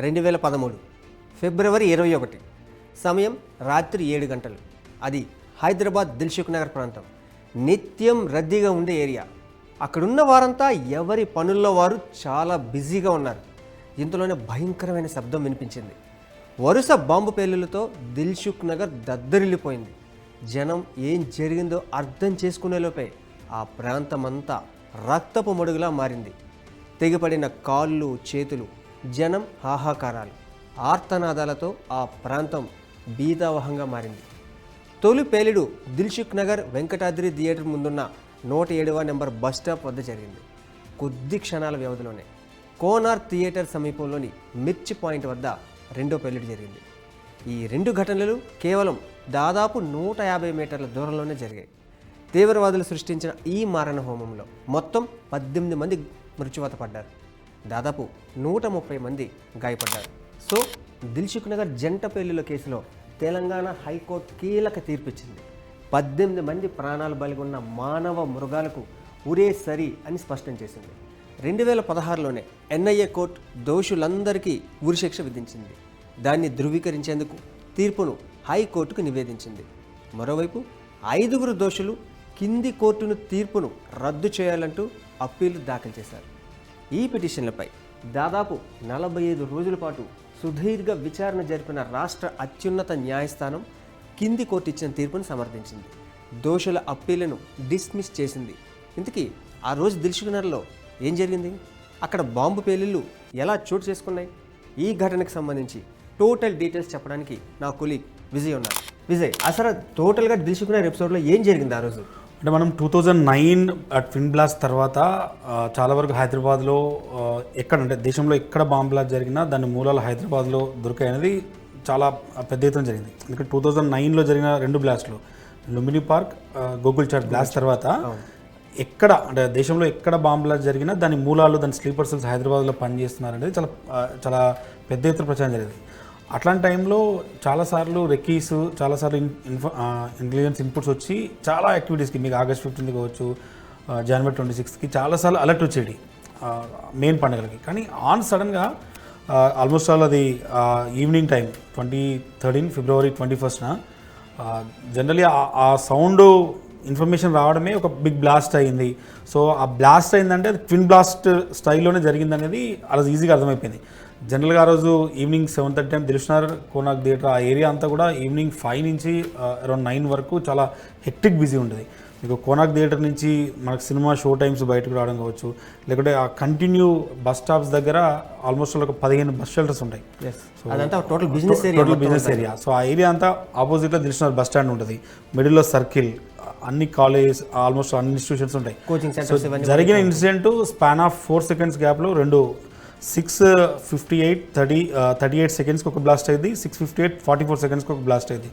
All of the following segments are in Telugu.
రెండు వేల పదమూడు ఫిబ్రవరి ఇరవై ఒకటి. సమయం రాత్రి ఏడు గంటలు. అది హైదరాబాద్ దిల్సుఖ్ నగర్ ప్రాంతం. నిత్యం రద్దీగా ఉండే ఏరియా. అక్కడున్న వారంతా ఎవరి పనుల్లో వారు చాలా బిజీగా ఉన్నారు. ఇంతలోనే భయంకరమైన శబ్దం వినిపించింది. వరుస బాంబు పేలులతో దిల్సుఖ్ నగర్ దద్దరిల్లిపోయింది. జనం ఏం జరిగిందో అర్థం చేసుకునేలోపే ఆ ప్రాంతమంతా రక్తపు మడుగులా మారింది. తెగిపడిన కాళ్ళు చేతులు జనం హాహాకారాలు. ఆర్తనాదాలతో ఆ ప్రాంతం బీదావహంగా మారింది. తొలి పేలుడు దిల్షుక్ నగర్ వెంకటాద్రి థియేటర్ ముందున్న నూట ఏడవ నెంబర్ బస్ స్టాప్ వద్ద జరిగింది. కొద్ది క్షణాల వ్యవధిలోనే కోనార్ థియేటర్ సమీపంలోని మిర్చి పాయింట్ వద్ద రెండో పెళ్ళిడి జరిగింది. ఈ రెండు ఘటనలు కేవలం దాదాపు నూట యాభై మీటర్ల దూరంలోనే జరిగాయి. తీవ్రవాదులు సృష్టించిన ఈ మారణ హోమంలో మొత్తం పద్దెనిమిది మంది మృత్యువాత పడ్డారు. దాదాపు నూట ముప్పై మంది గాయపడ్డారు. సో దిల్సుఖ్ నగర్ జంట పెళ్ళిలో కేసులో తెలంగాణ హైకోర్టు కీలక తీర్పిచ్చింది. పద్దెనిమిది మంది ప్రాణాలు బలిగొన్న మానవ మృగాలకు ఉరే సరి అని స్పష్టం చేసింది. రెండు వేల పదహారులోనే ఎన్ఐఏ కోర్టు దోషులందరికీ ఉరిశిక్ష విధించింది. దాన్ని ధృవీకరించేందుకు తీర్పును హైకోర్టుకు నివేదించింది. మరోవైపు ఐదుగురు దోషులు కింది కోర్టును తీర్పును రద్దు చేయాలంటూ అప్పీలు దాఖలు చేశారు. ఈ పిటిషన్లపై దాదాపు నలభై ఐదు రోజుల పాటు సుదీర్ఘ విచారణ జరిపిన రాష్ట్ర అత్యున్నత న్యాయస్థానం కింది కోర్టు ఇచ్చిన తీర్పును సమర్థించింది. దోషుల అప్పీలను డిస్మిస్ చేసింది. ఇంతకీ ఆ రోజు దిల్సుకునర్లో ఏం జరిగింది? అక్కడ బాంబు పేలిళ్ళు ఎలా చోటు చేసుకున్నాయి? ఈ ఘటనకు సంబంధించి టోటల్ డీటెయిల్స్ చెప్పడానికి నా కొలీగ్ విజయ్ ఉన్నారు. విజయ్ అసలు టోటల్గా దిల్సుకునర్ ఎపిసోడ్లో ఏం జరిగింది ఆ రోజు? అంటే మనం two thousand nine twin blast తర్వాత చాలా వరకు హైదరాబాద్లో ఎక్కడ అంటే దేశంలో ఎక్కడ బాంబ్ బ్లాస్ట్ జరిగినా దాని మూలాలు హైదరాబాద్లో దొరికాయి అనేది చాలా పెద్ద ఎత్తున జరిగింది. ఎందుకంటే టూ థౌజండ్ నైన్లో జరిగిన రెండు బ్లాస్ట్లు లుంబిని పార్క్ ఆ, గోకుల్ చాట్ బ్లాస్ట్ తర్వాత ఎక్కడ అంటే దేశంలో ఎక్కడ బాంబ్ బ్లాస్ట్ జరిగినా దాని మూలాలు దాని స్లీపర్ సెల్స్ హైదరాబాద్లో పనిచేస్తున్నారు అనేది చాలా చాలా పెద్ద ఎత్తున ప్రచారం జరిగింది. అట్లాంటి టైంలో చాలాసార్లు రెక్కీస్ చాలాసార్లు ఇన్ ఇంటెలిజెన్స్ ఇన్పుట్స్ వచ్చి చాలా యాక్టివిటీస్కి మీకు ఆగస్ట్ ఫిఫ్టీన్త్ కావచ్చు జనవరి ట్వంటీ సిక్స్త్కి చాలాసార్లు అలర్ట్ వచ్చేది మెయిన్ పండుగలకి. కానీ ఆన్ సడన్గా ఆల్మోస్ట్ ఆల్ అది evening time twenty thirteen February twenty ఫస్ట్న generally ఆ సౌండ్ ఇన్ఫర్మేషన్ రావడమే ఒక బిగ్ బ్లాస్ట్ అయింది. సో ఆ బ్లాస్ట్ అయిందంటే అది ట్విన్ బ్లాస్ట్ స్టైల్లోనే జరిగింది అనేది ఆ ఈజీగా అర్థమైపోయింది. జనరల్గా ఆ రోజు evening seven thirty time Dilsukhnagar Konark theatre ఆ ఏరియా అంతా కూడా ఈవినింగ్ ఫైవ్ నుంచి అరౌండ్ నైన్ వరకు చాలా హెక్టిక్ బిజీ ఉంటుంది మీకు కోనాక్ థియేటర్ నుంచి మనకు సినిమా షో టైమ్స్ బయటకు రావడం కావచ్చు లేకుంటే ఆ కంటిన్యూ బస్ స్టాప్స్ దగ్గర ఆల్మోస్ట్ ఒక పదిహేను బస్ షెల్టర్స్ ఉంటాయి. Total business total business area so ఆ ఏరియా అంతా ఆపోజిట్లో దిల్షునార్ బస్ స్టాండ్ ఉంటుంది. మిడిల్లో సర్కిల్ అన్ని కాలేజ్ ఆల్మోస్ట్ అన్ని ఇన్స్టిట్యూషన్స్ ఉంటాయి. జరిగిన incident span of four seconds గ్యాప్లో రెండు six fifty eight thirty thirty eight సెకండ్స్కి ఒక బ్లాస్ట్ అయింది six fifty eight forty four సెకండ్స్కి ఒక బ్లాస్ట్ అయింది.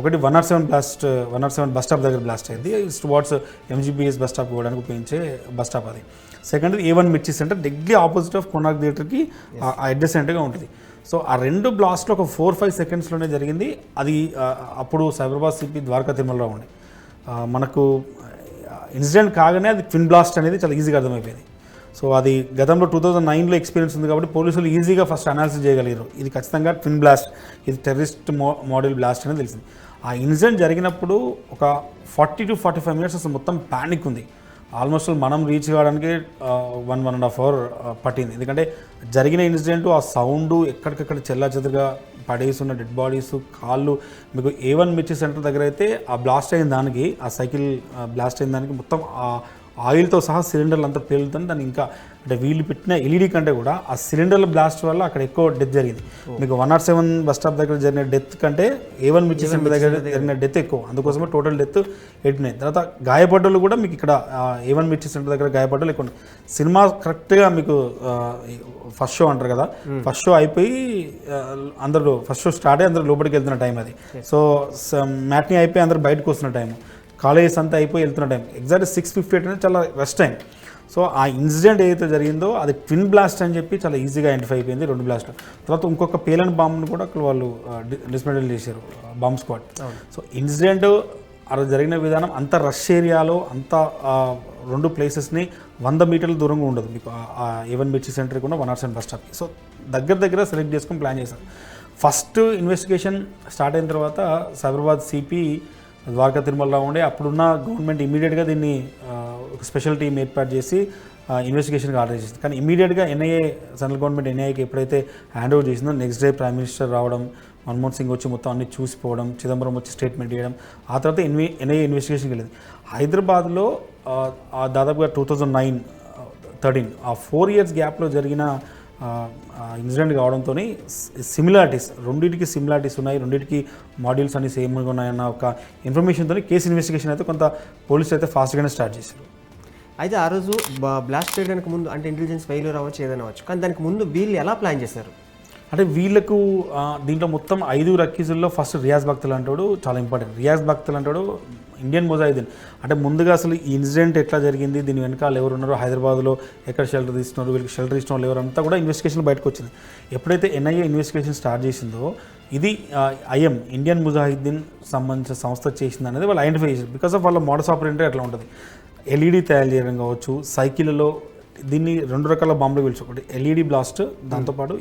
ఒకటి one nought seven blast one nought seven bus stop దగ్గర బ్లాస్ట్ అయింది. టువార్డ్స్ ఎంజీబీఎస్ బస్ స్టాప్ పోవడానికి ఉపయోగించే బస్ స్టాప్ అది. Second A one Mirchi center డెగ్లీ opposite of Konark థియేటర్కి అడ్జసెంట్గా ఉంటుంది. సో ఆ రెండు బ్లాస్ట్లో ఒక ఫోర్ ఫైవ్ సెకండ్స్లోనే జరిగింది. అది అప్పుడు సైబరాబాద్ సిపి ద్వారకా తిరుమలరావు ఉండే. మనకు ఇన్సిడెంట్ కాగానే అది ట్విన్ బ్లాస్ట్ అనేది చాలా ఈజీగా అర్థమైపోయింది. సో అది గతంలో టూ థౌజండ్ నైన్లో ఎక్స్పీరియన్స్ ఉంది కాబట్టి పోలీసులు ఈజీగా ఫస్ట్ అనాలిసిస్ చేయగలిగారు. ఇది ఖచ్చితంగా ట్విన్ బ్లాస్ట్ ఇది టెర్రరిస్ట్ మో మోడల్ బ్లాస్ట్ అనేది తెలిసింది. ఆ ఇన్సిడెంట్ జరిగినప్పుడు ఒక forty to forty five minutes అసలు మొత్తం ప్యానిక్ ఉంది. ఆల్మోస్ట్ మనం రీచ్ కావడానికి one one and half hour పట్టింది. ఎందుకంటే జరిగిన ఇన్సిడెంట్ ఆ సౌండ్ ఎక్కడికక్కడ చెల్లా చెదురుగా పడేసి ఉన్న డెడ్ బాడీస్ కాళ్ళు మీకు ఏ వన్ మిర్చి సెంటర్ దగ్గర అయితే ఆ బ్లాస్ట్ అయిన దానికి ఆ సైకిల్ బ్లాస్ట్ అయిన దానికి మొత్తం ఆ ఆయిల్తో సహా సిలిండర్లు అంతా పేలుతుంది దాన్ని ఇంకా అంటే వీళ్ళు పెట్టిన ఎల్ఈడి కంటే కూడా ఆ సిలిండర్ల బ్లాస్ట్ వల్ల అక్కడ ఎక్కువ డెత్ జరిగింది. మీకు one nought seven bus stop దగ్గర జరిగిన డెత్ కంటే ఏ వన్ మిర్చి సెంటర్ దగ్గర జరిగిన డెత్ ఎక్కువ. అందుకోసమే టోటల్ డెత్ ఎయిట్ తర్వాత గాయపడ్డలు కూడా మీకు ఇక్కడ ఏ వన్ మిర్చి సెంటర్ దగ్గర గాయపడ్డలు ఎక్కువ ఉన్నాయి. సినిమా కరెక్ట్గా మీకు ఫస్ట్ షో అంటారు కదా ఫస్ట్ షో అయిపోయి అందరూ ఫస్ట్ షో స్టార్ట్ అయ్యి అందరూ లోపలికి వెళ్తున్న టైం అది. సో మ్యాట్ని అయిపోయి అందరూ బయటకు వస్తున్న టైం కాలేజెస్ అంతా అయిపోయి వెళ్తున్న time. Exact six fifty eight అనేది చాలా రెస్ట్ టైం సో ఆ ఇన్సిడెంట్ ఏదైతే జరిగిందో అది ట్విన్ బ్లాస్ట్ అని చెప్పి చాలా ఈజీగా ఐడెంటిఫై అయిపోయింది రెండు బ్లాస్ట్ తర్వాత ఇంకొక పేలని బాంబుని కూడా అక్కడ వాళ్ళు డిస్మెంటల్ చేశారు బాంబ్ స్క్వాడ్ సో ఇన్సిడెంట్ అలా జరిగిన విధానం అంత రష్ ఏరియాలో అంత రెండు ప్లేసెస్ని వంద మీటర్ల దూరంగా ఉండదు. మీకు ఈవెన్ మిర్చి సెంటర్ కూడా one not seven bus stop so దగ్గర దగ్గర సెలెక్ట్ చేసుకొని ప్లాన్ చేశారు. ఫస్ట్ ఇన్వెస్టిగేషన్ స్టార్ట్ అయిన తర్వాత సైబరాబాద్ సిపి ద్వారకా తిరుమలలో ఉండే. అప్పుడున్న గవర్నమెంట్ ఇమీడియట్గా దీన్ని ఒక స్పెషల్ టీం ఏర్పాటు చేసి ఇన్వెస్టిగేషన్కి ఆర్డర్ చేసింది. కానీ ఇమీడియట్గా ఎన్ఐఏ సెంట్రల్ గవర్నమెంట్ ఎన్ఐఏకి ఎప్పుడైతే హ్యాండ్ ఓవర్ చేసిందో నెక్స్ట్ డే ప్రైమ్ మినిస్టర్ రావడం మన్మోహన్ సింగ్ వచ్చి మొత్తం అన్ని చూసిపోవడం చిదంబరం వచ్చి స్టేట్మెంట్ ఇవ్వడం ఆ తర్వాత ఎన్వి ఎన్ఐఏ ఇన్వెస్టిగేషన్కి వెళ్ళింది. హైదరాబాద్లో దాదాపుగా టూ థౌజండ్ నైన్ థర్టీన్ ఆ ఫోర్ ఇయర్స్ గ్యాప్లో జరిగిన ఇన్సిడెంట్ కావడంతో సిమిలారిటీస్ రెండింటికి సిమిలారిటీస్ ఉన్నాయి రెండింటికి మాడ్యూల్స్ అన్ని సేమ్గా ఉన్నాయన్న ఒక ఇన్ఫర్మేషన్తో కేసు ఇన్వెస్టిగేషన్ అయితే కొంత పోలీసులు అయితే ఫాస్ట్గానే స్టార్ట్ చేశారు. అయితే ఆ రోజు బ్లాస్ట్ చేయడానికి ముందు అంటే ఇంటెలిజెన్స్ ఫెయిల్యూర్ అవ్వచ్చు ఏదైనా అవ్వచ్చు. కానీ దానికి ముందు వీళ్ళు ఎలా ప్లాన్ చేశారు? అంటే వీళ్ళకు దీంట్లో మొత్తం ఐదుగురు అక్యూజుల్లో ఫస్ట్ రియాజ్ భక్తులు అంటాడు చాలా ఇంపార్టెంట్ రియాజ్ భక్తులు అంటాడు ఇండియన్ ముజాహిదీన్. అంటే ముందుగా అసలు ఈ ఇన్సిడెంట్ ఎట్లా జరిగింది? దీని వెనకాల ఎవరు ఉన్నారో హైదరాబాద్లో ఎక్కడ షెల్టర్ తీసుకున్నారు? వీళ్ళకి షెల్టర్ ఇచ్చిన వాళ్ళు ఎవరంతా కూడా ఇన్వెస్టిగేషన్ బయటకు వచ్చింది. ఎప్పుడైతే ఎన్ఐఏ ఇన్వెస్టిగేషన్ స్టార్ట్ చేసిందో ఇది ఐఎం ఇండియన్ ముజాహిద్దీన్ సంబంధించిన సంస్థ చేసింది అనేది వాళ్ళు ఐడెంటిఫై చేశారు. బికాస్ ఆఫ్ వాళ్ళ మోడస్ ఆపరేటర్ అట్లా ఉంటుంది. ఎల్ఈడి తయారు చేయడం కావచ్చు సైకిళ్ళలో దీన్ని రెండు రకాల బాంబులు పిలిచి ఒకటి ఎల్ఈడి బ్లాస్ట్ దాంతోపాటు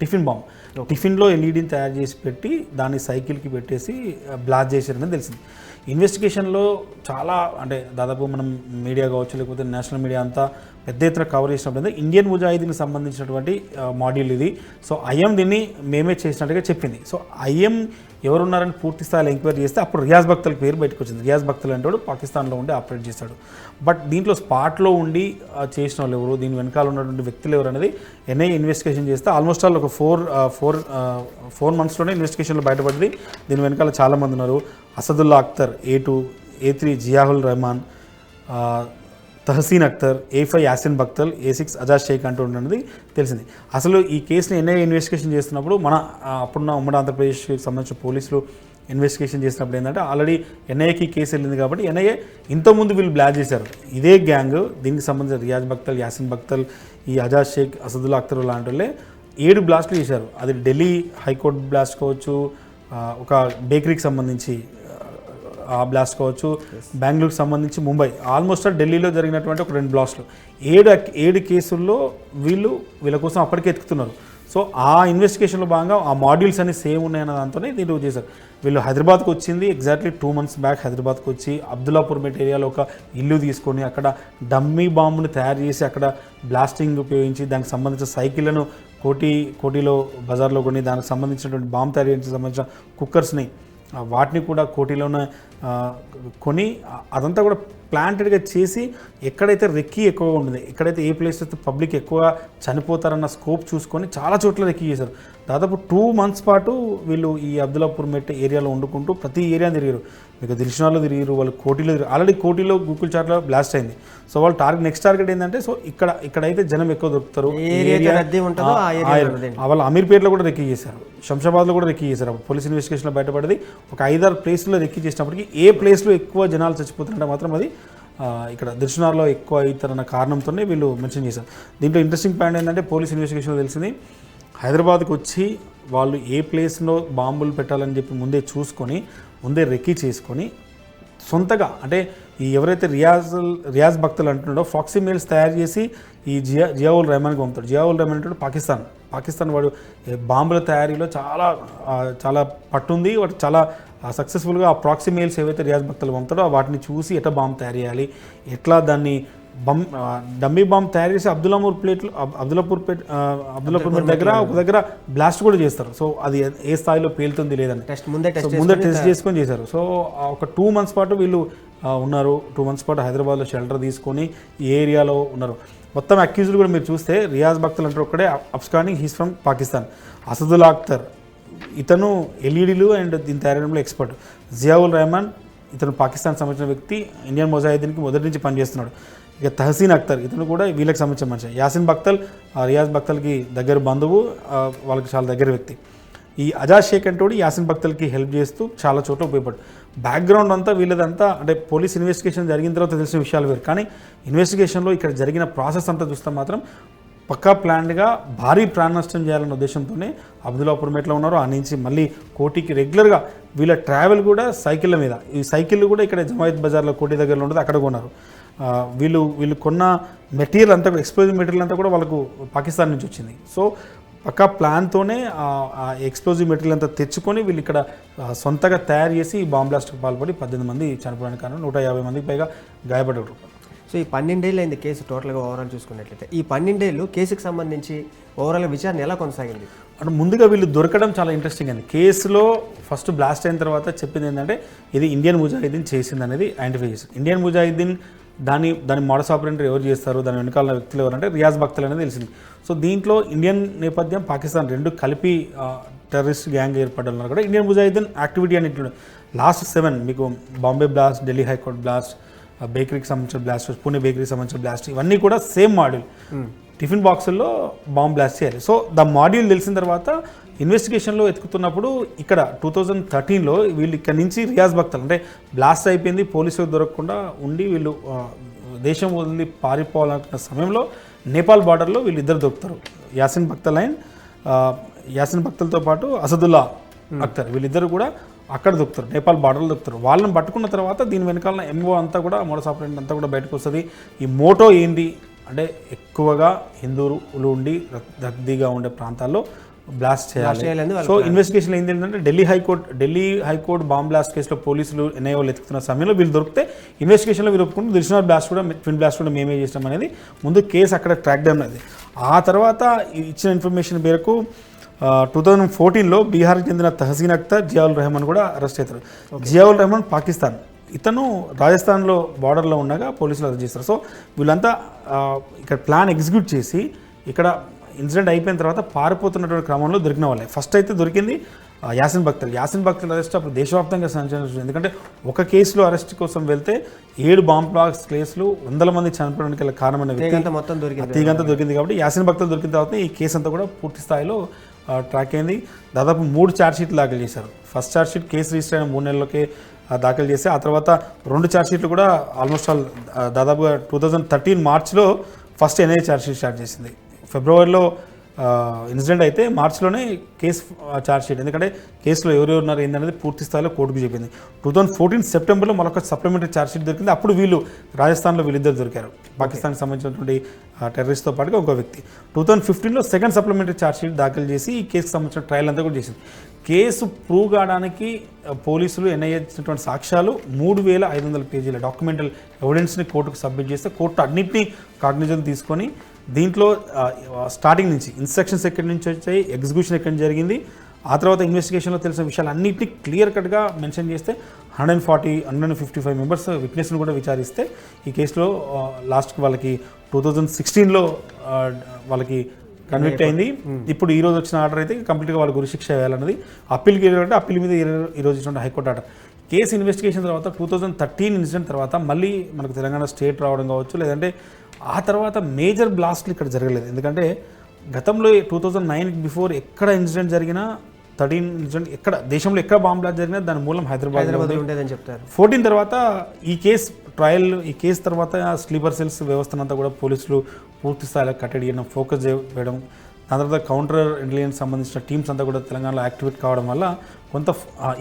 టిఫిన్ బాంబ్. టిఫిన్లో ఎల్ఈడిని తయారు చేసి పెట్టి దాన్ని సైకిల్కి పెట్టేసి బ్లాస్ట్ చేశారని తెలిసింది. ఇన్వెస్టిగేషన్లో చాలా అంటే దాదాపు మనం మీడియా కావచ్చు లేకపోతే నేషనల్ మీడియా అంతా పెద్ద ఎత్తున కవర్ చేసినప్పుడు ఇండియన్ ముజాహిదీన్కి సంబంధించినటువంటి మాడ్యూల్ ఇది. సో ఐఎం దీన్ని మేమే చేసినట్టుగా చెప్పింది. సో ఐఎం ఎవరున్నారని పూర్తి స్థాయిలో ఎంక్వైరీ చేస్తే అప్పుడు రియాజ్ భక్తుల పేరు బయటకు వచ్చింది. రియాజ్ భక్తులు అంటాడు పాకిస్తాన్లో ఉండి ఆపరేట్ చేశాడు. బట్ దీంట్లో స్పాట్లో ఉండి చేసిన వాళ్ళు ఎవరు దీని వెనకాల ఉన్నటువంటి వ్యక్తులు ఎవరు అనేది ఎన్ఐ ఇన్వెస్టిగేషన్ చేస్తే ఆల్మోస్ట్ ఆల్ ఒక ఫోర్ ఫోర్ ఫోర్ మంత్స్లోనే ఇన్వెస్టిగేషన్లో బయటపడింది. దీని వెనకాల చాలామంది ఉన్నారు. Asadullah Akhtar A two A three Ziaur Rehman Tahseen Akhtar A five Yasin Bhatkal A six Ajaz Shaikh అంటూ ఉన్నది తెలిసింది. అసలు ఈ కేసుని ఎన్ఐ ఇన్వెస్టిగేషన్ చేస్తున్నప్పుడు మన అప్పుడున్న ఉమ్మడి ఆంధ్రప్రదేశ్కి సంబంధించిన పోలీసులు ఇన్వెస్టిగేషన్ చేసినప్పుడు ఏంటంటే ఆల్రెడీ ఎన్ఐఏకి కేసు వెళ్ళింది కాబట్టి ఎన్ఐఏ ఇంతకుముందు వీళ్ళు బ్లాక్ చేశారు. ఇదే గ్యాంగ్ దీనికి సంబంధించిన రియాజ్ బక్తల్ యాసిన్ బక్తల్ ఈ అజాజ్ షేక్ అసదుల్లా అఖ్తర్ లాంటి వాళ్ళే ఏడు బ్లాస్ట్లు చేశారు. అది ఢిల్లీ హైకోర్టు బ్లాస్ట్ కావచ్చు ఒక బేకరీకి సంబంధించి ఆ బ్లాస్ట్ కావచ్చు. బెంగళూరుకు సంబంధించి ముంబై. ఆల్మోస్ట్ ఢిల్లీలో జరిగినటువంటి ఒక రెండు బ్లాస్ట్లు ఏడు ఏడు కేసుల్లో వీళ్ళు వీళ్ళ కోసం అప్పటికే ఎత్తుకుతున్నారు. సో ఆ ఇన్వెస్టిగేషన్లో భాగంగా ఆ మాడ్యూల్స్ అన్ని సేమ్ ఉన్నాయన్న దాంతోనే దీన్ని చేశారు. వీళ్ళు హైదరాబాద్కి వచ్చింది ఎగ్జాక్ట్లీ టూ మంత్స్ బ్యాక్ హైదరాబాద్కి వచ్చి అబ్దుల్లాపూర్ మెట్ ఏరియాలో ఒక ఇల్లు తీసుకొని అక్కడ డమ్మీ బాంబుని తయారు చేసి అక్కడ బ్లాస్టింగ్ ఉపయోగించి దానికి సంబంధించిన సైకిళ్ళను కోటి కోటిలో బజార్లో కొని దానికి సంబంధించినటువంటి బాంబు తయారు చేయడానికి సంబంధించిన కుక్కర్స్ని వాటిని కూడా కోటిలోనే కొని అదంతా కూడా ప్లాంటెడ్గా చేసి ఎక్కడైతే రెక్కి ఎక్కువగా ఉంటుంది ఎక్కడైతే ఏ ప్లేస్ అయితే పబ్లిక్ ఎక్కువ చనిపోతారన్న స్కోప్ చూసుకొని చాలా చోట్ల రెక్కి చేశారు. దాదాపు టూ మంత్స్ పాటు వీళ్ళు ఈ అబ్దుల్లాపూర్ మెట్ ఏరియాలో వండుకుంటూ ప్రతి ఏరియా తిరిగారు. మీకు దిల్షనాలో తిరిగారు వాళ్ళు కోటిలో తిరిగారు ఆల్రెడీ కోటిలో గూగుల్ చాట్లో బ్లాస్ట్ అయింది. సో వాళ్ళు టార్గెట్ నెక్స్ట్ టార్గెట్ ఏంటంటే సో ఇక్కడ ఇక్కడైతే జనం ఎక్కువ దొరుకుతారు. వాళ్ళ అమీర్పేటలో కూడా రెక్కి చేశారు. శంషాబాద్లో కూడా రెక్కి చేశారు. పోలీస్ ఇన్వెస్టిగేషన్లో బయటపడింది ఒక ఐదారు ప్లేస్లో రెక్కి చేసినప్పటికీ ఏ ప్లేస్లో ఎక్కువ జనాలు చచ్చిపోతున్నారంటే మాత్రం అది ఇక్కడ దిల్షునార్లో ఎక్కువ అవుతారన్న కారణంతోనే వీళ్ళు మెన్షన్ చేశారు. దీంట్లో ఇంట్రెస్టింగ్ పాయింట్ ఏంటంటే పోలీస్ ఇన్వెస్టిగేషన్లో తెలిసింది హైదరాబాద్కి వచ్చి వాళ్ళు ఏ ప్లేస్లో బాంబులు పెట్టాలని చెప్పి ముందే చూసుకొని ముందే రెక్కీ చేసుకొని సొంతగా అంటే ఈ ఎవరైతే రియాజ్ రియాజ్ భక్తులు అంటున్నాడో ఫాక్సీ మెయిల్స్ తయారు చేసి ఈ జియా జియావుల్ రెహమాన్కి పంపుతాడు. జియావుల్ రెహమాన్ అంటే పాకిస్తాన్ పాకిస్తాన్ వాడు బాంబుల తయారీలో చాలా చాలా పట్టుంది వాడు చాలా సక్సెస్ఫుల్గా ఆ ప్రాక్సీ మెయిల్స్ ఏవైతే రియాజ్ భక్తులు పంపుతాడో వాటిని చూసి ఎట్లా బాంబు తయారు చేయాలి ఎట్లా దాన్ని బం ఆ, డమ్మీ బాంబ్ తయారు చేసి అబ్దుల్లాపూర్ ప్లేట్లు అబ్- అబ్దుల్లాపూర్ పేట్ ఆ, అబ్దుల్లాపూర్ దగ్గర ఒక దగ్గర బ్లాస్ట్ కూడా చేస్తారు. సో అది ఏ స్థాయిలో పేలుతుంది లేదని. టెస్ట్ ముందే ముందే టెస్ట్ చేసుకొని చేశారు. సో ఒక టూ మంత్స్ పాటు వీళ్ళు ఉన్నారు. టూ మంత్స్ పాటు హైదరాబాద్లో షెల్టర్ తీసుకొని ఈ ఏరియాలో ఉన్నారు. మొత్తం అక్యూజ్డ్ కూడా మీరు చూస్తే రియాజ్ భక్తులు అంటారు ఒక్కడే అప్స్కానింగ్ హీస్ ఫ్రమ్ పాకిస్తాన్ అసదుల్లా అఖ్తర్ ఇతను ఎల్ఈడీలు అండ్ దీని తయారీలో ఎక్స్పర్ట్ జియావుల్ రెహమాన్ ఇతను పాకిస్తాన్ సంబంధించిన వ్యక్తి ఇండియన్ మొజాహిదీన్కి మొదటి నుంచి పనిచేస్తున్నాడు. ఇక తహసీన్ అఖ్తర్ ఇతను కూడా వీళ్ళకి సంబంధించిన మనిషి. యాసిన్ బక్తల్ ఆ రియాజ్ బక్తల్కి దగ్గర బంధువు వాళ్ళకి చాలా దగ్గర వ్యక్తి. ఈ అజాజ్ షేక్ అంటే యాసిన్ భక్తులకి హెల్ప్ చేస్తూ చాలా చోట్ల ఉపయోగపడు. బ్యాక్గ్రౌండ్ అంతా వీళ్ళదంతా అంటే పోలీస్ ఇన్వెస్టిగేషన్ జరిగిన తర్వాత తెలిసిన విషయాలు వేరు. కానీ ఇన్వెస్టిగేషన్లో ఇక్కడ జరిగిన ప్రాసెస్ అంతా చూస్తే మాత్రం పక్కా ప్లాన్డ్గా భారీ ప్రాణ నష్టం చేయాలన్న ఉద్దేశంతోనే అబ్దుల్లాపూర్ మెట్లో ఉన్నారు. ఆ నుంచి మళ్ళీ కోటికి రెగ్యులర్గా వీళ్ళ ట్రావెల్ కూడా సైకిళ్ళ మీద. ఈ సైకిల్ కూడా ఇక్కడ జమాయత్ బజార్లో కోటి దగ్గరలో ఉండదు అక్కడ కొన్నారు. వీళ్ళు వీళ్ళు కొన్న మెటీరియల్ అంతా ఎక్స్ప్లోజివ్ మెటీరియల్ అంతా కూడా వాళ్ళకు పాకిస్తాన్ నుంచి వచ్చింది. సో పక్కా ప్లాన్తోనే ఆ ఎక్స్ప్లోజివ్ మెటీరియల్ అంతా తెచ్చుకొని వీళ్ళు ఇక్కడ సొంతగా తయారు చేసి ఈ బాంబ్ బ్లాస్ట్కి పాల్పడి పద్దెనిమిది మంది చనిపోవడానికి కారణం నూట యాభై మందికి పైగా గాయపడ్డారు. సో ఈ పన్నెండేళ్ళు అయింది కేసు టోటల్గా ఓవరాల్ చూసుకున్నట్లయితే. ఈ పన్నెండేళ్ళు కేసుకు సంబంధించి ఓవరాల్ విచారణ ఎలా కొనసాగింది? అంటే ముందుగా వీళ్ళు దొరకడం చాలా ఇంట్రెస్టింగ్ అండి కేసులో ఫస్ట్ బ్లాస్ట్ అయిన తర్వాత చెప్పింది ఏంటంటే ఇది ఇండియన్ ముజాహిద్దీన్ చేసింది అనేది ఐడెంటిఫై చేసింది ఇండియన్ ముజాహిద్దీన్ దాని దాని మోడస్ ఆపరేటర్ ఎవరు చేస్తారు దాని వెనకాల వ్యక్తులు ఎవరంటే రియాజ్ భక్తులు అనేది తెలిసింది. సో దీంట్లో ఇండియన్ నేపథ్యం పాకిస్తాన్ రెండు కలిపి టెర్రరిస్ట్ గ్యాంగ్ ఏర్పడాలన్నారు కూడా ఇండియన్ ముజాహిద్దీన్ యాక్టివిటీ అని ఇట్లా లాస్ట్ సెవెన్ మీకు Bombay blast Delhi high court blast బేకరీకి సంబంధించిన బ్లాస్ట్ పూణే బేకరీకి సంబంధించిన బ్లాస్ట్ ఇవన్నీ కూడా సేమ్ మాడ్యూల్. టిఫిన్ బాక్సుల్లో బాంబ్ బ్లాస్ట్ చేయాలి. సో ద మాడ్యూల్ తెలిసిన తర్వాత ఇన్వెస్టిగేషన్లో ఎత్తుకుతున్నప్పుడు ఇక్కడ టూ థౌజండ్ థర్టీన్లో వీళ్ళు ఇక్కడ నుంచి రియాజ్ భక్తలు అంటే బ్లాస్ట్ అయిపోయింది పోలీసులు దొరకకుండా ఉండి వీళ్ళు దేశం వదిలి పారిపోవాలనుకున్న సమయంలో నేపాల్ బార్డర్లో వీళ్ళు ఇద్దరు దొరుకుతారు. యాసిన్ భక్తల్ అండ్ ఆ, యాసిన్ భక్తులతో పాటు అసదుల్లా అఖ్తర్ వీళ్ళిద్దరు కూడా అక్కడ దొరుకుతారు నేపాల్ బార్డర్లో దొరుకుతారు. వాళ్ళని పట్టుకున్న తర్వాత దీని వెనకాల ఎంఓ అంతా కూడా మోడస్ ఆపరేటర్ అంతా కూడా బయటకు వస్తుంది. ఈ మోటో ఏంది? అంటే ఎక్కువగా హిందువులు ఉండి రద్దీగా ఉండే ప్రాంతాల్లో బ్లాస్ట్ చేయాలి. సో ఇన్వెస్టిగేషన్ ఏంటి ఏంటంటే Delhi high court Delhi high court bomb blast కేసులో పోలీసులు ఎన్ఐఓ వాళ్ళు ఎత్తుకున్న సమయంలో వీళ్ళు దొరికితే ఇన్వెస్టిగేషన్లో వీళ్ళు ఒప్పుకుంటూ దిల్షనాథ్ బ్లాస్ట్ కూడా ట్విన్ బ్లాస్ట్ కూడా మేమే చేసినాం అనేది ముందు కేసు అక్కడ ట్రాక్ డౌన్ అనేది ఆ తర్వాత ఇచ్చిన ఇన్ఫర్మేషన్ మేరకు టూ థౌజండ్ ఫోర్టీన్లో బీహార్కి చెందిన తహసీన్ అఖ్తర్ జియావుల్ రెహమాన్ కూడా అరెస్ట్ అవుతారు. జియావుల్ రెహమాన్ పాకిస్తాన్. ఇతను రాజస్థాన్లో బార్డర్లో ఉండగా పోలీసులు అరెస్ట్ చేస్తారు. సో వీళ్ళంతా ఇక్కడ ప్లాన్ ఎగ్జిక్యూట్ చేసి ఇక్కడ ఇన్సిడెంట్ అయిపోయిన తర్వాత పారిపోతున్నటువంటి క్రమంలో దొరికిన వాళ్ళే. ఫస్ట్ అయితే దొరికింది యాసిన్ భక్తులు. యాసిన్ భక్తుల అరెస్ట్ అప్పుడు దేశవ్యాప్తంగా సంచలనం ఎందుకంటే ఒక కేసులో అరెస్ట్ కోసం వెళ్తే ఏడు బాంబ్ బ్లాక్స్ కేసులు వందల మంది చనిపోవడానికి గల కారణమైన మొత్తం దొరికింది తీగంతా దొరికింది కాబట్టి యాసిన్ భక్తులు దొరికిన తర్వాత ఈ కేసు అంతా కూడా పూర్తి స్థాయిలో ట్రాక్ అయింది. దాదాపు మూడు ఛార్జ్ షీట్లు దాఖలు చేశారు. First charge sheet case register అయిన మూడు నెలలకే దాఖలు చేసి ఆ తర్వాత రెండు ఛార్జ్ షీట్లు కూడా ఆల్మోస్ట్ ఆల్ దాదాపుగా టూ థౌజండ్ థర్టీన్ మార్చ్లో first NI charge sheet start చేసింది. ఫిబ్రవరిలో ఇన్సిడెంట్ అయితే మార్చిలోనే కేసు ఛార్జ్ షీట్ ఎందుకంటే కేసులో ఎవరెవరు ఉన్నారు ఏందనేది పూర్తి స్థాయిలో కోర్టుకు చెప్పింది. టూ థౌసండ్ ఫోర్టీన్ సెప్టెంబర్లో మరొక సప్లిమెంటరీ ఛార్జ్ షీట్ దొరికింది. అప్పుడు వీళ్ళు రాజస్థాన్లో వీళ్ళిద్దరు దొరికారు. పాకిస్తాన్కి సంబంధించినటువంటి టెర్రరిస్ట్తో పాటుగా ఒక వ్యక్తి. టూ థౌసండ్ ఫిఫ్టీన్లో సెకండ్ సప్లిమెంటరీ ఛార్జ్ షీట్ దాఖలు చేసి ఈ కేసుకు సంబంధించిన ట్రయల్ అంతా కూడా చేసింది. కేసు ప్రూవ్ కావడానికి పోలీసులు ఎన్ఐఏ ఇచ్చినటువంటి సాక్ష్యాలు మూడు వేల ఐదు వందల పేజీల డాక్యుమెంటల్ ఎవిడెన్స్ని కోర్టుకు సబ్మిట్ చేస్తే కోర్టు అన్నింటినీ కాగ్నిజన్ తీసుకొని దీంట్లో స్టార్టింగ్ నుంచి ఇన్స్ట్రక్షన్స్ ఎక్కడి నుంచి వచ్చాయి ఎగ్జిక్యూషన్ ఎక్కడి జరిగింది ఆ తర్వాత ఇన్వెస్టిగేషన్లో తెలిసిన విషయాలు అన్నింటినీ క్లియర్ కట్గా మెన్షన్ చేస్తే hundred and forty hundred and fifty five members విట్నెస్ని కూడా విచారిస్తే ఈ కేసులో లాస్ట్కి వాళ్ళకి టూ థౌజండ్ సిక్స్టీన్లో వాళ్ళకి కన్విక్ట్ అయింది. ఇప్పుడు ఈ రోజు వచ్చిన ఆర్డర్ అయితే కంప్లీట్గా వాళ్ళ గురి శిక్ష వేయాలన్నది. అప్పీల్కి అంటే అప్పీల్ మీద ఈ- ఈ రోజు ఇచ్చిన high court order. Case investigation తర్వాత టూ థౌజండ్ థర్టీన్ ఇన్సిడెంట్ తర్వాత మళ్ళీ మనకు తెలంగాణ స్టేట్ రావడం కావచ్చు లేదంటే ఆ తర్వాత మేజర్ బ్లాస్ట్లు ఇక్కడ జరగలేదు. ఎందుకంటే గతంలో టూ థౌజండ్ నైన్ బిఫోర్ ఎక్కడ ఇన్సిడెంట్ జరిగినా థర్టీన్ ఇన్సిడెంట్ ఎక్కడ దేశంలో ఎక్కడ బాంబ్ బ్లాస్ట్ జరిగినా దాని మూలం హైదరాబాద్ ఉండేదని చెప్తారు. ఫోర్టీన్ తర్వాత ఈ కేసు ట్రయల్ ఈ కేసు తర్వాత స్లీపర్ సెల్స్ వ్యవస్థనంతా కూడా పోలీసులు పూర్తి స్థాయిలో కట్టడి చేయడం ఫోకస్ చేయడం దాని తర్వాత కౌంటర్ ఇంటెలిజెన్స్ సంబంధించిన టీమ్స్ అంతా కూడా తెలంగాణలో యాక్టివేట్ కావడం వల్ల కొంత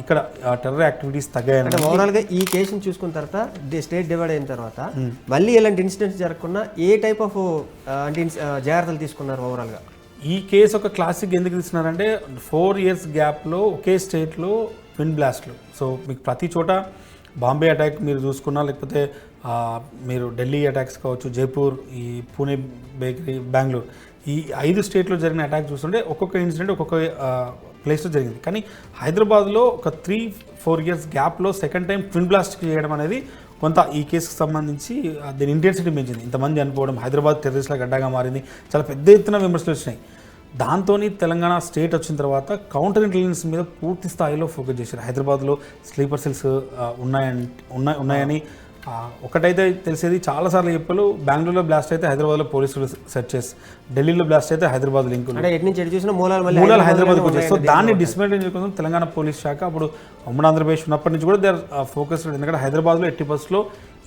ఇక్కడ టెర్రర్ యాక్టివిటీస్ తగ్గాయని అంటే ఓవరాల్గా ఈ కేసుని చూసుకున్న తర్వాత స్టేట్ డివైడ్ అయిన తర్వాత మళ్ళీ ఇలాంటి ఇన్సిడెంట్స్ జరగకుండా ఏ టైప్ ఆఫ్ అంటే జాగ్రత్తలు తీసుకున్నారు ఓవరాల్గా ఈ కేసు ఒక క్లాసిక్ ఎందుకు తీసుకున్నారంటే ఫోర్ ఇయర్స్ గ్యాప్లో ఒకే స్టేట్లో ట్విన్ బ్లాస్ట్లు సో మీకు ప్రతి చోట బాంబే అటాక్ మీరు చూసుకున్నా లేకపోతే మీరు ఢిల్లీ అటాక్స్ కావచ్చు జైపూర్ ఈ పూణే బేకరీ బెంగళూరు ఈ ఐదు స్టేట్లో జరిగిన అటాక్ చూస్తుంటే ఒక్కొక్క ఇన్సిడెంట్ ఒక్కొక్క ప్లేస్లో జరిగింది. కానీ హైదరాబాద్లో ఒక త్రీ ఫోర్ ఇయర్స్ గ్యాప్లో సెకండ్ టైం ట్విన్ బ్లాస్ట్ చేయడం అనేది కొంత ఈ కేసుకు సంబంధించి దీని ఇంటెన్సిటీ పెంచింది ఇంతమంది అనుకోవడం హైదరాబాద్ టెర్రరిస్ట్ల గడ్డగా మారింది. చాలా పెద్ద ఎత్తున విమర్శలు వచ్చినాయి. దాంతో తెలంగాణ స్టేట్ వచ్చిన తర్వాత కౌంటర్ ఇంటెలిజెన్స్ మీద పూర్తి స్థాయిలో ఫోకస్ చేశారు. హైదరాబాద్లో స్లీపర్ సెల్స్ ఉన్నాయని ఉన్నాయని ఒకటైతే తెలిసేది చాలాసార్లు చెప్పారు బెంగళూరులో బ్లాస్ట్ అయితే హైదరాబాద్లో పోలీసులు సెర్చ్ చేసి ఢిల్లీలో బ్లాస్ట్ అయితే హైదరాబాద్ లింకులు. చూసినా మూలాలు హైదరాబాద్కి వచ్చాయి. సో దాన్ని డిస్మెంటల్ కోసం తెలంగాణ పోలీస్ శాఖ. అప్పుడు ఉమ్మడి ఆంధ్రప్రదేశ్ ఉన్నప్పటి నుంచి కూడా దే ఫోకస్ ఎందుకంటే హైదరాబాద్లో ఎట్టి బస్సులో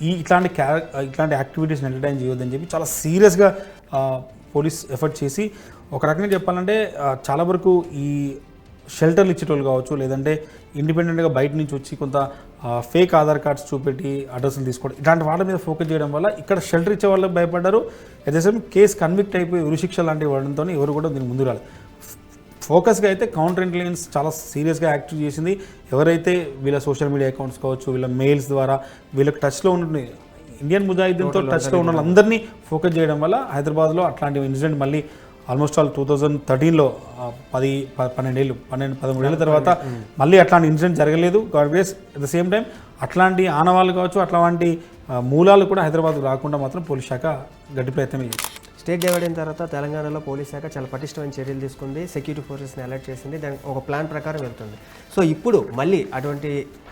ఈ ఇట్లాంటి క్యా ఇట్లాంటి యాక్టివిటీస్ని ఎంటర్టైన్ చేయొద్దని చెప్పి చాలా సీరియస్గా పోలీస్ ఎఫర్ట్ చేసి ఒక రకంగా చెప్పాలంటే చాలా వరకు ఈ షెల్టర్లు ఇచ్చేటోళ్ళు కావచ్చు లేదంటే ఇండిపెండెంట్గా బయట నుంచి వచ్చి కొంత ఫేక్ ఆధార్ కార్డ్స్ చూపెట్టి అడ్రస్లు తీసుకోవడం ఇట్లాంటి వాళ్ళ మీద ఫోకస్ చేయడం వల్ల ఇక్కడ షెల్టర్ ఇచ్చే వాళ్ళకి భయపడ్డారు. At the same case convict అయిపోయి ఉరిశిక్ష లాంటివి పడడంతో ఎవరు కూడా దీనికి ముందు రాలేదు. ఫోకస్గా అయితే కౌంటర్ ఇంటెలిజెన్స్ చాలా సీరియస్గా యాక్ట్ చేసింది. ఎవరైతే వీళ్ళ సోషల్ మీడియా అకౌంట్స్ కావచ్చు వీళ్ళ మెయిల్స్ ద్వారా వీళ్ళకి టచ్లో ఉంటున్న ఇండియన్ ముజాహిద్దీన్తో టచ్లో ఉన్న వాళ్ళందరినీ ఫోకస్ చేయడం వల్ల హైదరాబాద్లో అట్లాంటి ఇన్సిడెంట్ మళ్ళీ ఆల్మోస్ట్ ఆల్ టూ థౌజండ్ థర్టీన్లో పది పన్నెండేళ్ళు పన్నెండు పదమూడేళ్ళ తర్వాత మళ్ళీ అట్లాంటి ఇన్సిడెంట్ జరగలేదు. God grace at the same time అట్లాంటి ఆనవాళ్ళు కావచ్చు అట్లాంటి మూలాలు కూడా హైదరాబాద్కు రాకుండా మాత్రం పోలీస్ శాఖ గట్టి ప్రయత్నం చేసింది. స్టేట్ డివైడ్ అయిన తర్వాత తెలంగాణలో పోలీస్ శాఖ చాలా పటిష్టమైన చర్యలు తీసుకుంది. సెక్యూరిటీ ఫోర్సెస్ని అలర్ట్ చేసింది. దానికి ఒక ప్లాన్ ప్రకారం వెళ్తుంది. సో ఇప్పుడు మళ్ళీ అటువంటి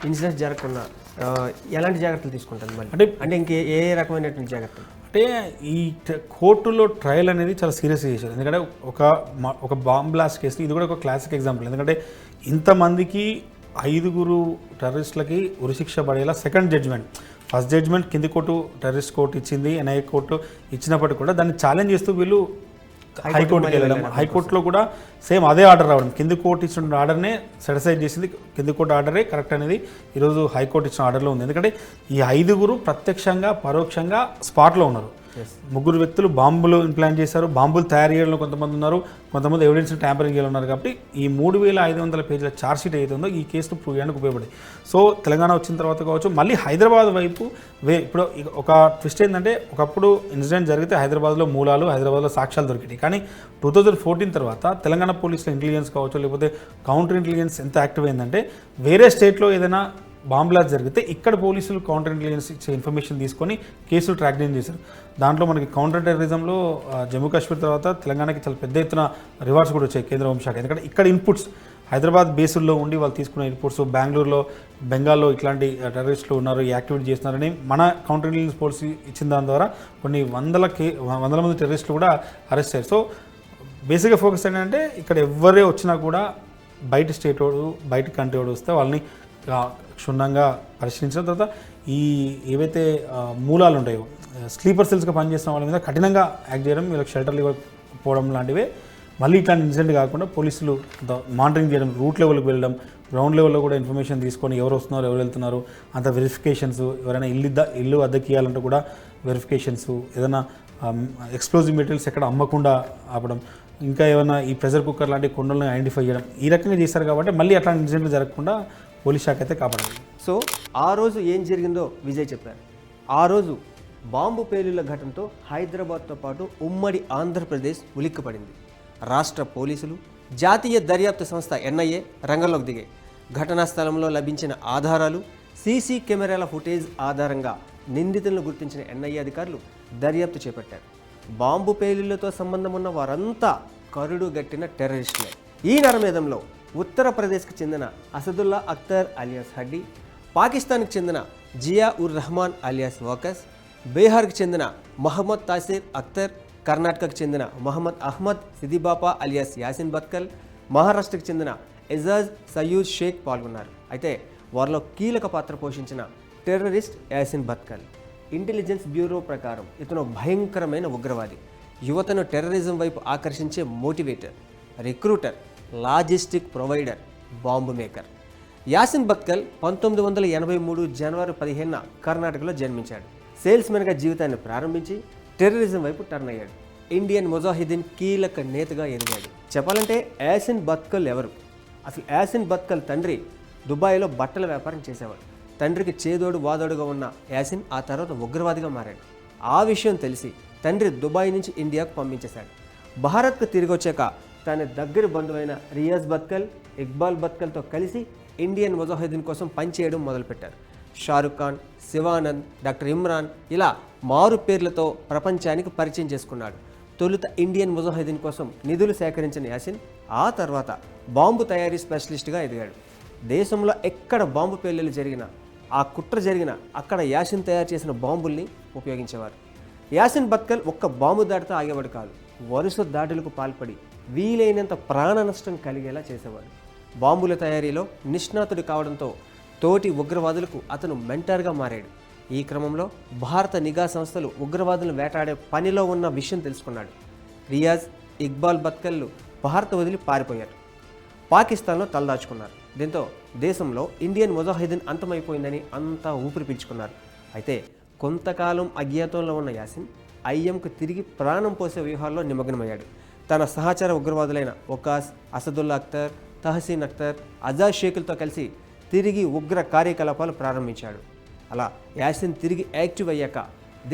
ఇన్సిడెంట్స్ జరగకుండా ఎలాంటి జాగ్రత్తలు తీసుకుంటుంది మళ్ళీ? అంటే అంటే ఇంకే ఏ రకమైనటువంటి జాగ్రత్తలు? అంటే ఈ కోర్టులో ట్రయల్ అనేది చాలా సీరియస్గా చేశారు ఎందుకంటే ఒక ఒక బాంబ్ బ్లాస్ట్ కేసు ఇది కూడా ఒక క్లాసిక్ ఎగ్జాంపుల్. ఎందుకంటే ఇంతమందికి ఐదుగురు టెర్రరిస్టులకి ఉరిశిక్ష పడేలా సెకండ్ జడ్జ్మెంట్. ఫస్ట్ జడ్జ్మెంట్ కింది కోర్టు టెర్రరిస్ట్ కోర్టు ఇచ్చింది ఎన్ఐఏ కోర్టు ఇచ్చినప్పటికీ కూడా దాన్ని ఛాలెంజ్ చేస్తూ వీళ్ళు హైకోర్టుకి వెళ్ళడం హైకోర్టులో కూడా సేమ్ అదే ఆర్డర్ రావడం. కింది కోర్టు ఇచ్చిన ఆర్డర్నే సెటిసైడ్ చేసింది. కింది కోర్టు ఆర్డరే కరెక్ట్ అనేది ఈరోజు హైకోర్టు ఇచ్చిన ఆర్డర్లో ఉంది. ఎందుకంటే ఈ ఐదుగురు ప్రత్యక్షంగా పరోక్షంగా స్పాట్లో ఉన్నారు. ముగ్గురు వ్యక్తులు బాంబులు ఇంప్లాంట్ చేశారు. బాంబులు తయారు చేయడంలో కొంతమంది ఉన్నారు. కొంతమంది ఎవిడెన్స్ ట్యాంపరింగ్ చేయాలి ఉన్నారు కాబట్టి ఈ మూడు వేల ఐదు వందల పేజీల ఛార్జ్షీట్ ఏదైతే ఉందో ఈ కేసును ప్రూవ్ చేయడానికి ఉపయోగపడింది సో తెలంగాణ వచ్చిన తర్వాత కావచ్చు మళ్ళీ హైదరాబాద్ వైపు వే ఇప్పుడు ఒక ట్విస్ట్ ఏంటంటే ఒకప్పుడు ఇన్సిడెంట్ జరిగితే హైదరాబాద్లో మూలాలు హైదరాబాద్లో సాక్ష్యాలు దొరికినాయి కానీ టూ థౌజండ్ ఫోర్టీన్ తర్వాత తెలంగాణ పోలీసుల ఇంటెలిజెన్స్ కావచ్చు లేకపోతే కౌంటర్ ఇంటెలిజెన్స్ ఎంత యాక్టివ్ అయిందంటే వేరే స్టేట్లో ఏదైనా బాంబ్ బ్లాస్ట్ జరిగితే ఇక్కడ పోలీసులు కౌంటర్ ఇంటెలిజెన్స్ ఇచ్చే ఇన్ఫర్మేషన్ తీసుకొని కేసులు ట్రాక్ డౌన్ చేశారు. దాంట్లో మనకి కౌంటర్ టెర్రరిజంలో జమ్మూ కాశ్మీర్ తర్వాత తెలంగాణకి చాలా పెద్ద ఎత్తున రివార్డ్స్ కూడా వచ్చాయి కేంద్ర హోంశాఖ ఎందుకంటే ఇక్కడ ఇన్పుట్స్ హైదరాబాద్ బేసుల్లో ఉండి వాళ్ళు తీసుకున్న ఇన్పుట్స్ బెంగళూరులో బెంగాల్లో ఇట్లాంటి టెర్రరిస్టులు ఉన్నారు ఈ యాక్టివిటీ చేస్తున్నారని మన కౌంటర్ ఇంటెలిజెన్స్ పోలీస్ ఇచ్చిన దాని ద్వారా కొన్ని వందల కే వందల మంది టెర్రరిస్టులు కూడా అరెస్ట్ అయ్యారు. సో బేసిక్గా ఫోకస్ ఏంటంటే ఇక్కడ ఎవరే వచ్చినా కూడా బయట స్టేట్ వాడు బయట కంట్రీ వాడు వస్తే వాళ్ళని క్షుణ్ణంగా పరిశీలించిన తర్వాత ఈ ఏవైతే మూలాలు ఉంటాయో స్లీపర్ సెల్స్గా పనిచేసిన వాళ్ళ మీద కఠినంగా యాక్ట్ చేయడం వీళ్ళకి షెల్టర్లు ఇవ్వకపోవడం లాంటివే. మళ్ళీ ఇట్లాంటి ఇన్సిడెంట్ కాకుండా పోలీసులు మానిటరింగ్ చేయడం రూట్ లెవెల్కి వెళ్ళడం గ్రౌండ్ లెవెల్లో కూడా ఇన్ఫర్మేషన్ తీసుకొని ఎవరు వస్తున్నారు ఎవరు వెళ్తున్నారు అంత వెరిఫికేషన్స్ ఎవరైనా ఇల్లు ఇల్లు అద్దెకి ఇవ్వాలంటే కూడా వెరిఫికేషన్స్ ఏదైనా ఎక్స్ప్లోజివ్ మెటీరియల్స్ ఎక్కడ అమ్మకుండా ఆపడం ఇంకా ఏమైనా ఈ ప్రెషర్ కుక్కర్ లాంటి కొండలను ఐడెంటిఫై చేయడం ఈ రకంగా చేశారు కాబట్టి మళ్ళీ అట్లాంటి ఇన్సిడెంట్లు జరగకుండా పోలీస్ శాఖ అయితే కాపాడాలి. సో ఆ రోజు ఏం జరిగిందో విజయ్ చెప్పారు. ఆ రోజు బాంబు పేలుళ్ళ ఘటనతో హైదరాబాద్తో పాటు ఉమ్మడి ఆంధ్రప్రదేశ్ ఉలిక్కిపడింది. రాష్ట్ర పోలీసులు జాతీయ దర్యాప్తు సంస్థ ఎన్ఐఏ రంగంలోకి దిగాయి. ఘటనా స్థలంలో లభించిన ఆధారాలు సీసీ కెమెరాల ఫుటేజ్ ఆధారంగా నిందితులను గుర్తించిన ఎన్ఐఏ అధికారులు దర్యాప్తు చేపట్టారు. బాంబు పేలుళ్ళతో సంబంధం ఉన్న వారంతా కరుడు గట్టిన టెర్రరిస్టులే. ఈ నరమేధంలో ఉత్తరప్రదేశ్కి చెందిన అసదుల్లా అఖ్తర్ అలియాస్ హడ్డీ పాకిస్తాన్కి చెందిన జియా ఉర్ రహమాన్ అలియాస్ వాకస్ బీహార్కు చెందిన మహమ్మద్ తాసిర్ అఖ్తర్ కర్ణాటకకు చెందిన మహమ్మద్ అహ్మద్ సిదిబాపా అలియాస్ యాసిన్ బత్కల్ మహారాష్ట్రకు చెందిన ఎజాజ్ సయ్యూద్ షేక్ పాల్గొన్నారు. అయితే వారిలో కీలక పాత్ర పోషించిన terrorist Yasin Bhatkal. Intelligence Bureau ప్రకారం ఇతను భయంకరమైన ఉగ్రవాది. యువతను టెర్రరిజం వైపు ఆకర్షించే motivator recruiter logistic provider bomb maker. Yasin Bhatkal పంతొమ్మిది వందల ఎనభై మూడు జనవరి పదిహేనున కర్ణాటకలో జన్మించాడు. సేల్స్మెన్గా జీవితాన్ని ప్రారంభించి టెర్రరిజం వైపు టర్న్ అయ్యాడు. ఇండియన్ ముజాహిదీన్ కీలక నేతగా ఎదిగాడు. చెప్పాలంటే యాసిన్ బత్కల్ ఎవరు? అసలు యాసిన్ బత్కల్ తండ్రి దుబాయ్లో బట్టల వ్యాపారం చేసేవాడు. తండ్రికి చేదోడు వాదోడుగా ఉన్న యాసిన్ ఆ తర్వాత ఉగ్రవాదిగా మారాడు. ఆ విషయం తెలిసి తండ్రి దుబాయ్ నుంచి ఇండియాకు పంపించేశాడు. భారత్కు తిరిగి వచ్చాక తన దగ్గర బంధువైన రియాజ్ బత్కల్ ఇక్బాల్ బత్కల్తో కలిసి ఇండియన్ ముజాహిదీన్ కోసం పనిచేయడం మొదలుపెట్టారు. షారుఖ్ ఖాన్ శివానంద్ డాక్టర్ ఇమ్రాన్ ఇలా మారు పేర్లతో ప్రపంచానికి పరిచయం చేసుకున్నాడు. తొలుత ఇండియన్ ముజాహిదీన్ కోసం నిధులు సేకరించిన యాసిన్ ఆ తర్వాత బాంబు తయారీ స్పెషలిస్ట్గా ఎదిగాడు. దేశంలో ఎక్కడ బాంబు పేలులు జరిగినా ఆ కుట్ర జరిగిన అక్కడ యాసిన్ తయారు చేసిన బాంబుల్ని ఉపయోగించేవారు. యాసిన్ బత్కల్ ఒక్క బాంబు దాడితో ఆగేవాడు కాదు. వరుస దాడులకు పాల్పడి వీలైనంత ప్రాణ నష్టం కలిగేలా చేసేవాడు. బాంబుల తయారీలో నిష్ణాతుడు కావడంతో తోటి ఉగ్రవాదులకు అతను మెంటర్గా మారాడు. ఈ క్రమంలో భారత నిఘా సంస్థలు ఉగ్రవాదులను వేటాడే పనిలో ఉన్న విషయం తెలుసుకున్నాడు. రియాజ్ ఇక్బాల్ బత్కల్లు భారత్ వదిలి పారిపోయారు. పాకిస్తాన్లో తలదాచుకున్నారు. దీంతో దేశంలో ఇండియన్ ముజాహిదీన్ అంతమైపోయిందని అంతా ఊపిరి పీల్చుకున్నారు. అయితే కొంతకాలం అజ్ఞాతంలో ఉన్న యాసిన్ ఐఎంకు తిరిగి ప్రాణం పోసే వ్యూహాల్లో నిమగ్నమయ్యాడు. తన సహచర ఉగ్రవాదులైన ఒకాస్ అసదుల్లా అఖ్తర్ తహసీన్ అఖ్తర్ అజాజ్ షేకులతో కలిసి తిరిగి ఉగ్ర కార్యకలాపాలు ప్రారంభించాడు. అలా యాసిన్ తిరిగి యాక్టివ్ అయ్యాక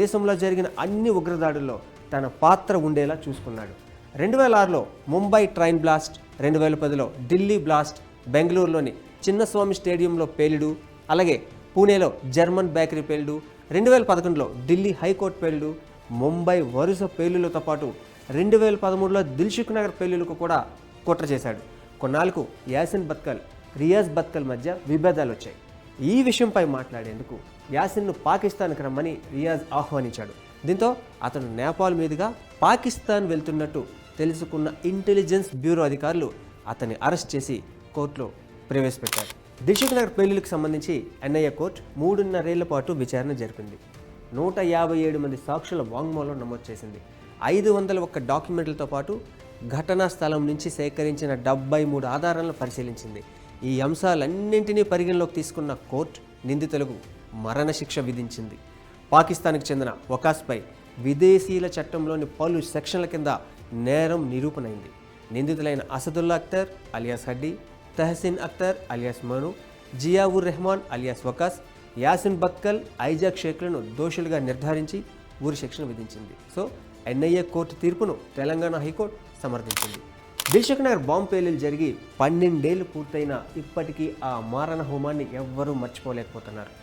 దేశంలో జరిగిన అన్ని ఉగ్రదాడుల్లో తన పాత్ర ఉండేలా చూసుకున్నాడు. రెండు వేల ఆరులో ముంబై ట్రైన్ బ్లాస్ట్ రెండు వేల పదిలో ఢిల్లీ బ్లాస్ట్ బెంగళూరులోని చిన్నస్వామి స్టేడియంలో పేలుడు అలాగే పూణేలో జర్మన్ బేకరీ పేలుడు రెండు వేల పదకొండులో ఢిల్లీ హైకోర్టు పేలుడు ముంబై వరుస పేలులతో పాటు రెండు వేల పదమూడులో దిల్సుఖ్ నగర్ పేలులకు కూడా కుట్ర చేశాడు. కొన్నాళ్ళకు యాసిన్ బత్కల్ రియాజ్ బత్కల్ మధ్య విభేదాలు వచ్చాయి. ఈ విషయంపై మాట్లాడేందుకు యాసిన్ను పాకిస్తాన్కి రమ్మని రియాజ్ ఆహ్వానించాడు. దీంతో అతను నేపాల్ మీదుగా పాకిస్తాన్ వెళ్తున్నట్టు తెలుసుకున్న ఇంటెలిజెన్స్ బ్యూరో అధికారులు అతన్ని అరెస్ట్ చేసి కోర్టులో ప్రవేశపెట్టారు. దిల్సుఖ్ నగర్ పేలులకు సంబంధించి ఎన్ఐఏ కోర్టు మూడున్నరేళ్ళ పాటు విచారణ జరిపింది. నూట యాభై ఏడు మంది సాక్షుల వాంగ్మూలం నమోదు చేసింది. ఐదు వందల ఒక్క డాక్యుమెంట్లతో పాటు ఘటనా స్థలం నుంచి సేకరించిన డెబ్బై మూడు ఆధారాలను పరిశీలించింది. ఈ అంశాలన్నింటినీ పరిగణలోకి తీసుకున్న కోర్టు నిందితులకు మరణశిక్ష విధించింది. పాకిస్తాన్కు చెందిన వకాస్పై విదేశీయుల చట్టంలోని పలు సెక్షన్ల కింద నేరం నిరూపణైంది. నిందితులైన Asadullah Akhtar alias Haddi Tahseen Akhtar alias Manu Ziaur Rehman alias Waqas Yasin Bhatkal Aijaz షేక్లను దోషులుగా నిర్ధారించి ఊరి శిక్షణ విధించింది. సో ఎన్ఐఏ కోర్టు తీర్పును తెలంగాణ హైకోర్టు సమర్థించింది. దిల్సుఖ్ నగర్ బాంబు పేలులు జరిగి పన్నెండేళ్ళు పూర్తయినా ఇప్పటికీ ఆ మారణ హోమాన్ని ఎవ్వరూ మర్చిపోలేకపోతున్నారు.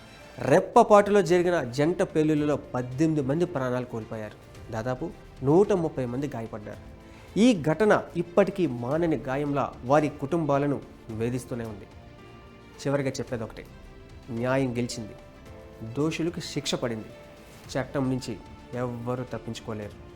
రెప్పపాటులో జరిగిన జంట పేలులలో పద్దెనిమిది మంది ప్రాణాలు కోల్పోయారు. దాదాపు నూట ముప్పై మంది గాయపడ్డారు. ఈ ఘటన ఇప్పటికీ మానని గాయంలా వారి కుటుంబాలను వేధిస్తూనే ఉంది. చివరిగా చెప్పేది ఒకటే న్యాయం గెలిచింది. దోషులకు శిక్ష పడింది. చట్టం నుంచి ఎవ్వరూ తప్పించుకోలేరు.